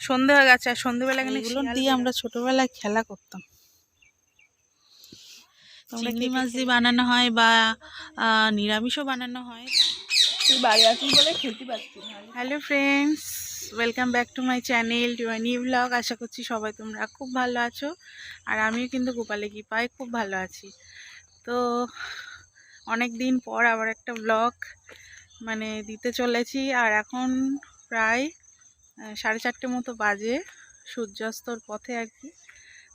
সন্ধে হয়ে গেছে আর সন্ধেবেলা এখানে এগুলো দিয়ে আমরা ছোটবেলায় খেলা করতাম। চিংড়ি মাছ দিয়ে বানানো হয় বা নিরামিষও বানানো হয়। তুই বাড়ি বলে খেতে পারছি hello friends welcome back to my channel to my new blog আশা করছি সবাই তোমরা খুব ভালো আছো আর আমিও কিন্তু গোপালে কি পাই খুব ভালো আছি। তো অনেক দিন পর আবার একটা ব্লগ মানে দিতে চলেছি আর এখন প্রায় সাড়ে চারটে মতো বাজে সূর্যাস্তর পথে আর কি।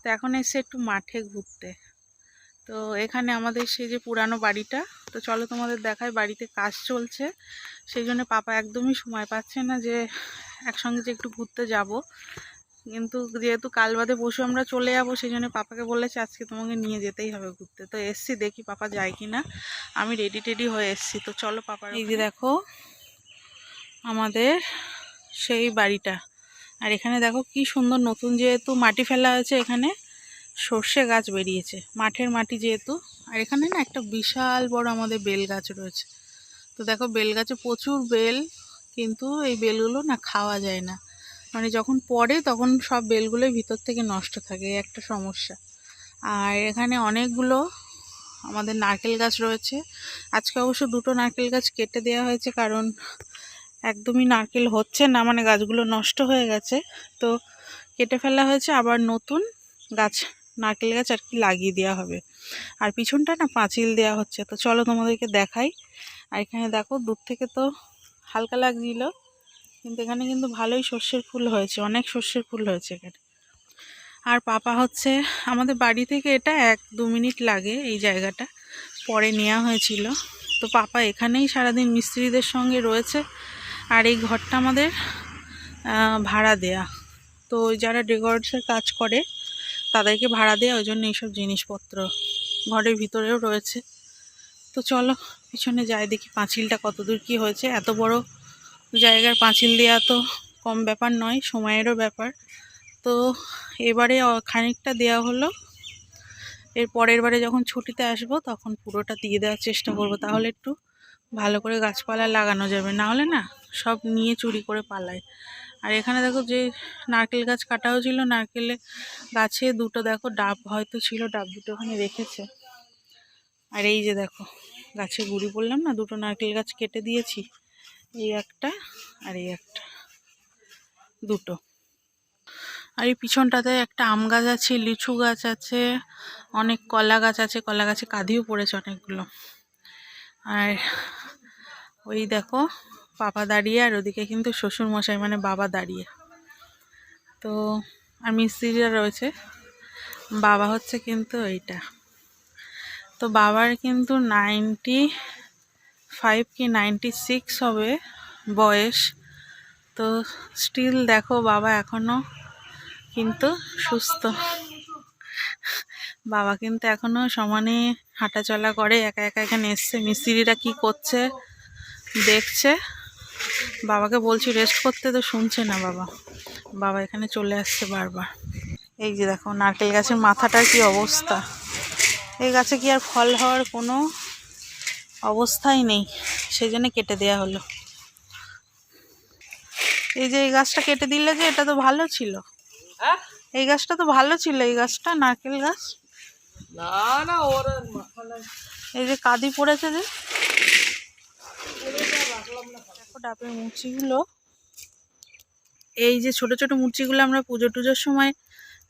তো এখন এসে একটু মাঠে ঘুরতে। তো এখানে আমাদের সেই যে পুরানো বাড়িটা তো চলো তোমাদের দেখায় বাড়িতে কাজ চলছে। সেই জন্য পাপা একদমই সময় পাচ্ছে না যে একসঙ্গে যে একটু ঘুরতে যাব। কিন্তু যেহেতু কাল বাদে পশু আমরা চলে যাব সেই জন্য পাপাকে বলেছে আজকে তোমাকে নিয়ে যেতেই হবে ঘুরতে। তো এসছি দেখি পাপা যায় কি না আমি রেডি টেডি হয়ে এসছি। তো চলো পাপা এই যে দেখো আমাদের সেই বাড়িটা। আর এখানে দেখো কি সুন্দর নতুন যেহেতু মাটি ফেলা হয়েছে এখানে, সর্ষে গাছ বেরিয়েছে, মাঠের মাটি যেহেতু। আর এখানে না একটা বিশাল বড় আমাদের বেল গাছ রয়েছে। তো দেখো বেল গাছে প্রচুর বেল, কিন্তু এই বেলগুলো না খাওয়া যায় না। মানে যখন পড়ে তখন সব বেলগুলোই ভিতর থেকে নষ্ট থাকে একটা সমস্যা। আর এখানে অনেকগুলো আমাদের নারকেল গাছ রয়েছে। আজকে অবশ্য দুটো নারকেল গাছ কেটে দেওয়া হয়েছে, কারণ একদমই নারকেল হচ্ছে না মানে গাছগুলো নষ্ট হয়ে গেছে। তো কেটে ফেলা হয়েছে, আবার নতুন গাছ, নারকেল গাছ আর কি লাগিয়ে দেওয়া হবে। আর পিছনটা না পাঁচিল দেওয়া হচ্ছে। তো চলো তোমাদেরকে দেখাই। আর এখানে দেখো, দূর থেকে তো হালকা লাগছিল, কিন্তু এখানে কিন্তু ভালোই সর্ষের ফুল হয়েছে, অনেক সর্ষের ফুল হয়েছে এখানে। আর পাপা হচ্ছে, আমাদের বাড়ি থেকে এটা এক দু মিনিট লাগে এই জায়গাটা, পরে নেওয়া হয়েছিল। তো পাপা এখানেই সারাদিন মিস্ত্রিদের সঙ্গে রয়েছে। আর এই ঘরটা আমাদের ভাড়া দেয়া। তো যারা ডেকোরেটসের কাজ করে, তাদেরকে ভাড়া দেয়া, ওই জন্য এইসব জিনিসপত্র ঘরের ভিতরেও রয়েছে। তো চলো, পিছনে যাই, দেখি পাঁচিলটা কতদূর কি হয়েছে। এত বড় জায়গার পাঁচিল দেওয়া তো কম ব্যাপার নয়, সময়েরও ব্যাপার। তো এবারে খানিকটা দেওয়া হলো। এর পরের বারে যখন ছুটিতে আসব, তখন পুরোটা দিয়ে দেওয়ার চেষ্টা করব। তাহলে একটু ভালো করে গাছপালা লাগানো যাবে। না হলে না? সব নিয়ে চুরি করে পালায়। আর এখানে দেখো যে নারকেল গাছ কাটা হয়েছিল নারকেলে গাছে দুটো দেখো ডাব হয়তো ছিল, ডাব দুটো ওখানে রেখেছে। আর এই যে দেখো, গাছে গুড়ি বললাম না, দুটো নারকেল গাছ কেটে দিয়েছি, এই একটা আর এই একটা, দুটো। আর এই পিছনটাতে একটা আম গাছ আছে, লিচু গাছ আছে, অনেক কলা গাছ আছে, কলা গাছে কাঁদিও পড়েছে অনেকগুলো। আর ওই দেখো পাপা দাঁড়িয়ে আর ওদিকে কিন্তু শ্বশুর মশাই মানে বাবা দাঁড়িয়ে। তো আর মিস্ত্রিরা রয়েছে। বাবা হচ্ছে কিন্তু এইটা। তো বাবার কিন্তু নাইনটি ফাইভ কি নাইনটি সিক্স হবে বয়স। তো স্টিল দেখো বাবা এখনও কিন্তু সুস্থ। বাবা কিন্তু এখনও সমানে হাঁটাচলা করে, একা একা এখানে এসছে। মিস্ত্রিরা কি করছে, দেখছে। বাবাকে বলছি রেস্ট করতে তো শুনছে না বাবা। বাবা এখানে চলে আসছে বারবার। এই যে দেখো নারকেল গাছের মাথাটার কি অবস্থা। এই গাছে কি আর ফল হওয়ার কোনো অবস্থাই নেই সেই জন্য কেটে দেওয়া হলো। এই যে এই গাছটা কেটে দিলে যে এটা তো ভালো ছিল। এই গাছটা তো ভালো ছিল এই গাছটা নারকেল গাছ? না না ওর এই যে কাদি পড়েছে যে? দেখো ডাবের মুচিগুলো। এই যে ছোট ছোট মুচিগুলো আমরা পুজো টুজোর সময়,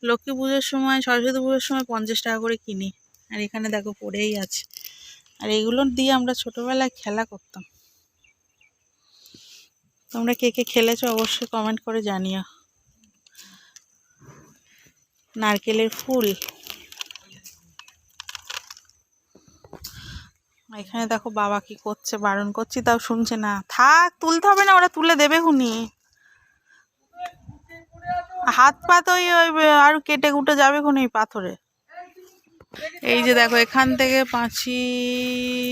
লক্ষ্মী পুজোর সময়, সরস্বতী পুজোর সময় পঞ্চাশ টাকা করে কিনি। আর এখানে দেখো পড়েই আছে। আর এইগুলো দিয়ে আমরা ছোটবেলায় খেলা করতাম। তোমরা কে কে খেলেছো অবশ্যই কমেন্ট করে জানিও। নারকেলের ফুল। এখানে দেখো বাবা কি করছে, বারণ করছি, তাও শুনছে না। থাক, তুলতে হবে না, ওরা তুলে দেবে খুনি। হাত পা তো ওই আর কেটে কুটে যাবে খুনি পাথরে। এই যে দেখো, এখান থেকে পাঁচিল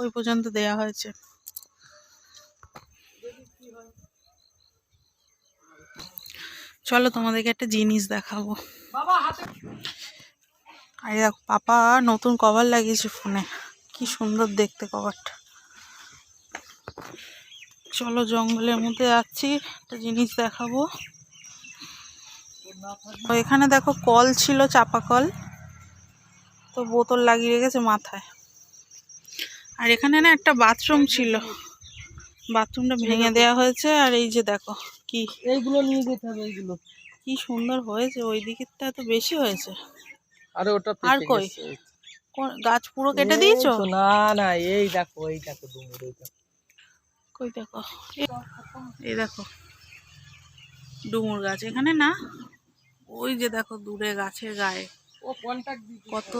ওই পর্যন্ত দেয়া হয়েছে। চলো তোমাদেরকে একটা জিনিস দেখাবো। আর দেখো পাপা নতুন কভার লাগিয়েছে ফোনে কি সুন্দর দেখতে কভারটা চলো জঙ্গলের মধ্যে যাচ্ছি একটা জিনিস দেখাবো। তো এখানে দেখো কল ছিল চাপা কল। তো বোতল লাগিয়ে রেখেছে মাথায়। আর এখানে না একটা বাথরুম ছিল। বাথরুমটা ভেঙে দেওয়া হয়েছে আর এই যে দেখো কি। এইগুলো নিয়ে যেতে হবে এইগুলো। কি সুন্দর হয়েছে ওই দিকেরটা তো বেশি হয়েছে। আরে ওটা আর কই? গেছে। কোন- গাছ পুরো কেটে দিয়েছ? না না এই দেখো এই দেখো ডুমুর এই দেখো। কই দেখো? এই- দেখো ডুমুর গাছ। এখানে না ওই যে দেখো দূরে গাছের গায়ে। কত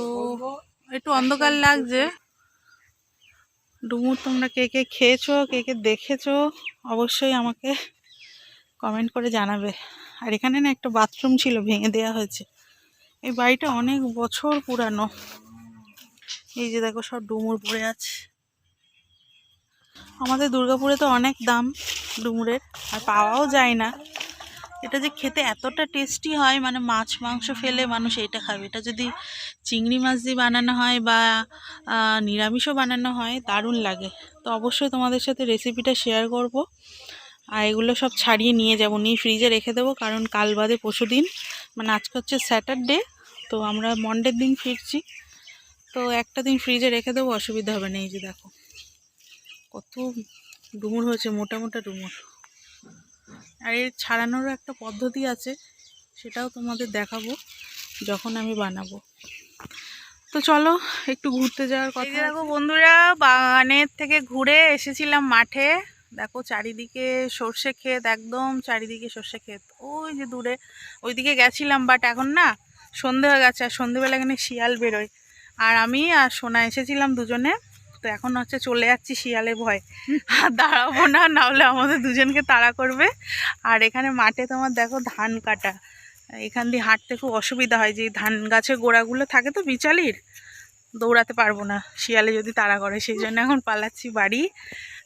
একটু অন্ধকার লাগছে। ডুমুর তোমরা কে কে খেয়েছো কে কে দেখেছ অবশ্যই আমাকে কমেন্ট করে জানাবে। আর এখানে না একটা বাথরুম ছিল ভেঙে দেওয়া হয়েছে। এই বাড়িটা অনেক বছর পুরানো। এই যে দেখো সব ডুমুর পড়ে আছে। আমাদের দুর্গাপুরে তো অনেক দাম ডুমুরের, আর পাওয়াও যায় না। এটা যে খেতে এতটা টেস্টি হয় মানে মাছ মাংস ফেলে মানুষ এটা খাবে। এটা যদি চিংড়ি মাছ দিয়ে বানানো হয় বা নিরামিষও বানানো হয়, দারুণ লাগে। তো অবশ্যই তোমাদের সাথে রেসিপিটা শেয়ার করব। আর এগুলো সব ছাড়িয়ে নিয়ে যাব। নিয়ে ফ্রিজে রেখে দেবো, কারণ কাল বাদে পরশু দিন মানে আজকে হচ্ছে স্যাটারডে তো আমরা মন্ডের দিন ফিরছি। তো একটা দিন ফ্রিজে রেখে দেবো অসুবিধা হবে না এই যে দেখো। কত ডুমুর হয়েছে মোটা মোটা ডুমুর। আর এর ছাড়ানোরও একটা পদ্ধতি আছে সেটাও তোমাদের দেখাবো যখন আমি বানাবো। তো চলো একটু ঘুরতে যাওয়ার কথা দেখো বন্ধুরা বাগানের থেকে ঘুরে এসেছিলাম মাঠে। দেখো চারিদিকে সর্ষে ক্ষেত একদম চারিদিকে সর্ষে ক্ষেত। ওই যে দূরে ওইদিকে গেছিলাম বাট এখন না সন্ধে হয়ে গেছে, আর সন্ধেবেলা এখানে শিয়াল বেরোয়। আর আমি আর সোনা এসেছিলাম দুজনে, তো এখন হচ্ছে চলে যাচ্ছি শিয়ালে ভয়। আর দাঁড়াবো না নাহলে আমাদের দুজনকে তাড়া করবে। আর এখানে মাঠে তোমার দেখো ধান কাটা। এখান দিয়ে হাঁটতে খুব অসুবিধা হয়, যে ধান গাছের গোড়াগুলো থাকে তো বিচালির, দৌড়াতে পারব না শিয়ালে যদি তাড়া করে, সেই জন্য এখন পালাচ্ছি বাড়ি।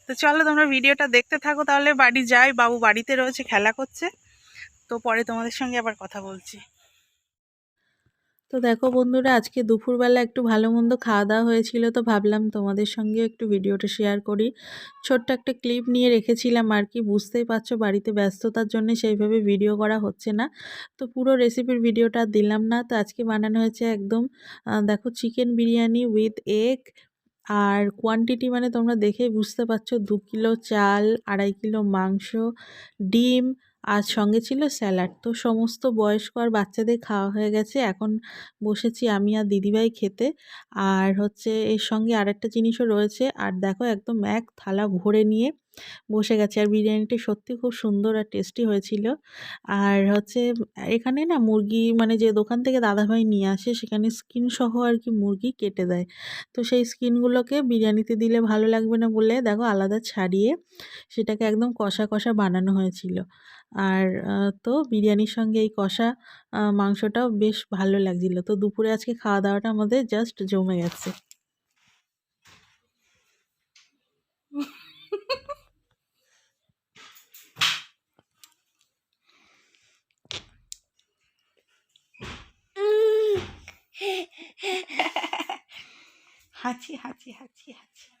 তো চলো তোমরা ভিডিওটা দেখতে থাকো, তাহলে বাড়ি যাই, বাবু বাড়িতে রয়েছে, খেলা করছে। তো পরে তোমাদের সঙ্গে আবার কথা বলছি। তো দেখো বন্ধুরা, আজকে দুপুরবেলা একটু ভালো মন্দ খাওয়া দাওয়া হয়েছিল, তো ভাবলাম তোমাদের সঙ্গে একটু ভিডিওটা শেয়ার করি। ছোট্ট একটা ক্লিপ নিয়ে রেখেছিলাম আর কি, বুঝতেই পারছ বাড়িতে ব্যস্ততার জন্য সেইভাবে ভিডিও করা হচ্ছে না। তো পুরো রেসিপির ভিডিওটা দিলাম না, তো আজকে বানানো হয়েছে একদম দেখো চিকেন বিরিয়ানি উইথ এগ আর কোয়ান্টিটি মানে তোমরা দেখেই বুঝতে পারছ, দু কিলো চাল, আড়াই কিলো মাংস, ডিম আর সঙ্গে ছিল স্যালাড। তো সমস্ত বয়স্ক আর বাচ্চাদের খাওয়া হয়ে গেছে। এখন বসেছি আমি আর দিদিভাই খেতে। আর হচ্ছে এর সঙ্গে আরেকটা জিনিসও রয়েছে। আর দেখো একদম এক থালা ভরে নিয়ে বসে গেছে। আর বিরিয়ানিটি সত্যি খুব সুন্দর আর টেস্টি হয়েছিল। আর হচ্ছে এখানে না মুরগি মানে যে দোকান থেকে দাদাভাই নিয়ে আসে, সেখানে স্কিন সহ আর কি মুরগি কেটে দেয়। তো সেই স্কিনগুলোকে বিরিয়ানিতে দিলে ভালো লাগবে না বলে দেখো আলাদা ছাড়িয়ে সেটাকে একদম কষা কষা বানানো হয়েছিল। আর তো বিরিয়ানির সঙ্গে এই কষা মাংসটাও বেশ ভালো লাগছিল। তো দুপুরে আজকে খাওয়া দাওয়াটা আমাদের জাস্ট জমে গেছে। 好好吃好吃好吃